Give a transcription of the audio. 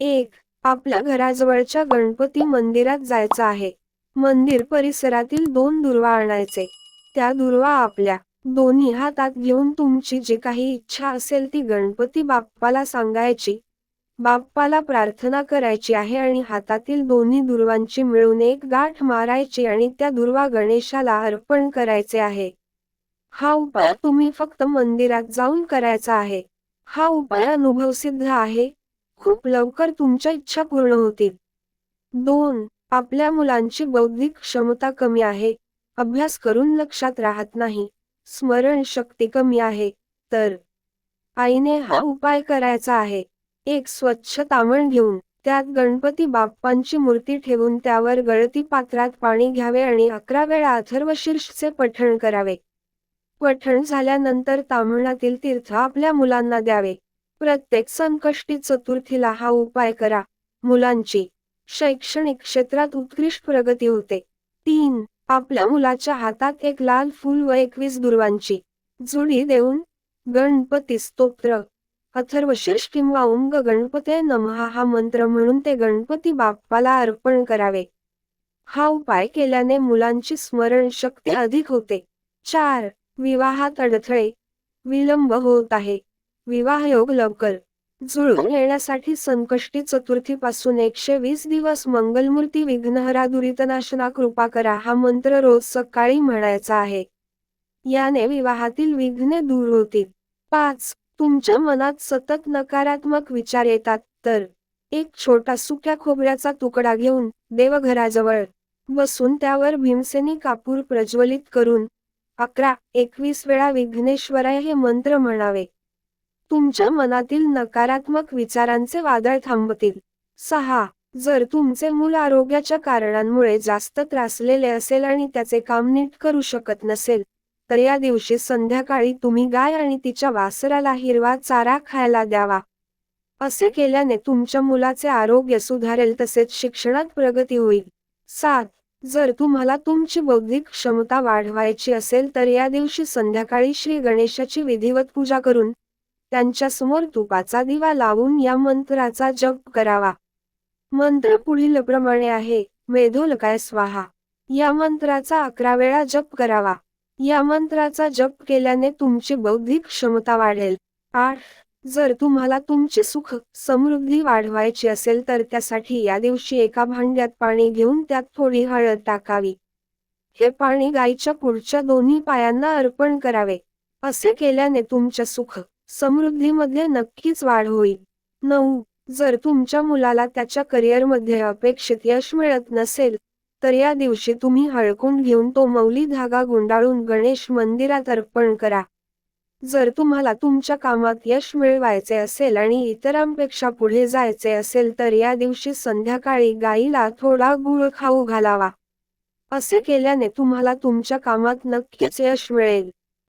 एक आपल्या घराजवळच्या गणपती मंदिरात जायचं आहे. मंदिर परिसरातील दोन दुर्वा आणायचे. त्या दुर्वा आपल्या. दोन्ही हातात घेऊन तुमची जी काही इच्छा असेल ती गणपती बाप्पाला सांगायची. बाप्पाला प्रार्थना करायची आहे आणि हातातील दोन्ही दुर्वांची मिळून एक गाठ मारायची आणि त्या दुर्वा गणेशाला अर्पण करायचे आहे. हा उपाय तुम्ही फक्त मंदिरात जाऊन करायचा आहे. हा उपाय अनुभवसिद्ध आहे. खूप लवकर तुमच्या इच्छा पूर्ण होतील. दोन आपल्या मुलांची बौद्धिक क्षमता कमी आहे. अभ्यास करून लक्षात राहत नाही. स्मरणशक्ती कमी आहे. तर आईने हा उपाय करायचा आहे. एक स्वच्छ तामण घेऊन त्यात गणपती बाप्पांची मूर्ती ठेवून त्यावर गळती पात्रात पाणी घ्यावे आणि अकरा वेळा अथर्वशीर्षचे पठण करावे. पठण झाल्यानंतर ताम्हणातील तीर्थ आपल्या मुलांना द्यावे. प्रत्येक संकष्टी चतुर्थीला हा उपाय करा. मुलांची शैक्षणिक क्षेत्रात उत्कृष्ट प्रगती होते. तीन आपल्या मुलाच्या हातात एक लाल फूल व एकवीस दुर्वांची जुडी देऊन गणपती स्तोत्र. अथर्वशीर्ष किंवा उंग गणपते नमहा हा मंत्र म्हणून ते गणपती बाप्पाला अर्पण करावे. हा उपाय केल्याने मुलांची स्मरणशक्ती अधिक होते. चार विवाहात अडथळे विलंब होत आहे. विवाहयोग लवकर. जुळून येण्यासाठी संकष्टी चतुर्थी पासून एकशे वीस दिवस मंगलमूर्ती विघ्नहरा दुरितनाशना कृपा करा हा मंत्र रोज सकाळी म्हणायचा आहे. याने विवाहातील विघ्ने दूर होतील. पाच तुमच्या मनात सतत नकारात्मक विचार येतात. तर एक छोटा सुक्या खोबऱ्याचा तुकडा घेऊन देवघराजवळ बसून त्यावर भीमसेनी कापूर प्रज्वलित करून अकरा एकवीस वेळा विघ्नेश्वराय हे मंत्र म्हणावे. तुमच्या मनातील नकारात्मक विचारांचे वादळ थांबतील. सहा. जर तुमचे मूल आरोग्याच्या कारणांमुळे जास्त त्रासलेले असेल आणि त्याचे काम नीट करू शकत नसेल तर या दिवशी संध्याकाळी तुम्ही गाय आणि तिच्या वासराला हिरवा चारा खायला द्यावा. असे केल्याने तुमच्या मुलाचे आरोग्य सुधारेल तसेच शिक्षणात प्रगती होईल. सात. जर तुम्हाला तुमची बौद्धिक क्षमता वाढवायची असेल तर या दिवशी संध्याकाळी श्री गणेशाची विधिवत पूजा करून त्यांच्यासमोर तुपाचा दिवा लावून या मंत्राचा जप करावा. मंत्र पुढील प्रमाणे आहे मेधोलकाय स्वाहा. या मंत्राचा अकरा वेळा जप करावा. या मंत्राचा जप केल्याने तुमची बौद्धिक क्षमता वाढेल. आठ जर तुम्हाला तुमचे सुख समृद्धी वाढवायची असेल तर त्यासाठी या दिवशी एका भांड्यात पाणी घेऊन त्यात थोडी हळद टाकावी. हे पाणी गायीच्या पुढच्या दोन्ही पायांना अर्पण करावे. असे केल्याने तुमच्या सुख समृद्धीमध्ये नक्कीच वाढ होईल. नऊ. जर तुमच्या मुलाला त्याच्या करिअरमध्ये अपेक्षित यश मिळत नसेल तर या दिवशी तुम्ही हळकून घेऊन तो मौली धागा गुंडाळून गणेश मंदिरात अर्पण करा. जर तुम्हाला तुमच्या कामात यश मिळवायचे असेल आणि इतरांपेक्षा पुढे जायचे असेल तर या दिवशी संध्याकाळी गाईला थोडा गुळ खाऊ घालावा. असे केल्याने तुम्हाला तुमच्या कामात नक्कीच यश मिळेल.